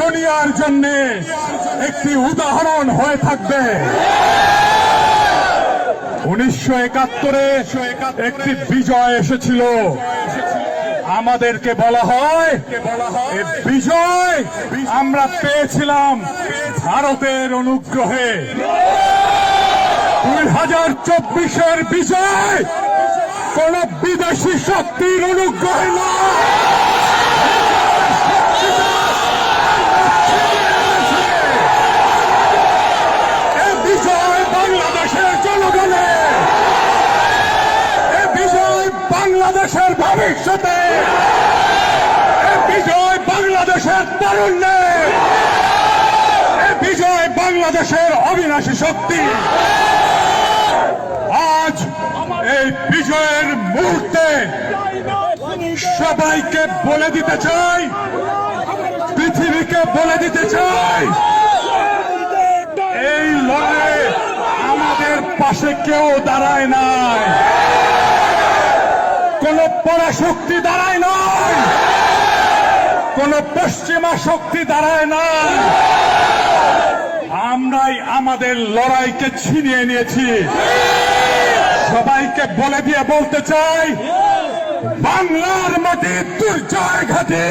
দুনিয়ার জন্য একটি উদাহরণ হয়ে থাকবে। উনিশশো একাত্তরে একটি বিজয় এসেছিল। আমাদেরকে বলা হয় বিজয় আমরা পেয়েছিলাম ভারতের অনুগ্রহে। দুই হাজার চব্বিশের বিজয় কোন বিদেশি শক্তির অনুগ্রহে নয় এ বিজয় বাংলাদেশের জনগণের এ বিজয় বাংলাদেশের ভবিষ্যতে। বিজয় বাংলাদেশের তারুণ্যে বিজয় বাংলাদেশের অবিনাশী শক্তি। আজ এই বিজয়ের মুহূর্তে সবাইকে বলে দিতে চাই, পৃথিবীকে বলে দিতে চাই, এই লড়াইয়ে আমাদের পাশে কেউ দাঁড়ায় কোন পরাশক্তি দাঁড়ায় নাই। কোন পশ্চিমা শক্তি দাঁড়ায় নাই। আমরাই আমাদের লড়াইকে ছিনিয়ে নিয়েছি। সবাইকে বলে দিয়ে বলতে চাই, বাংলার মাটি দুর্জয় ঘাটে।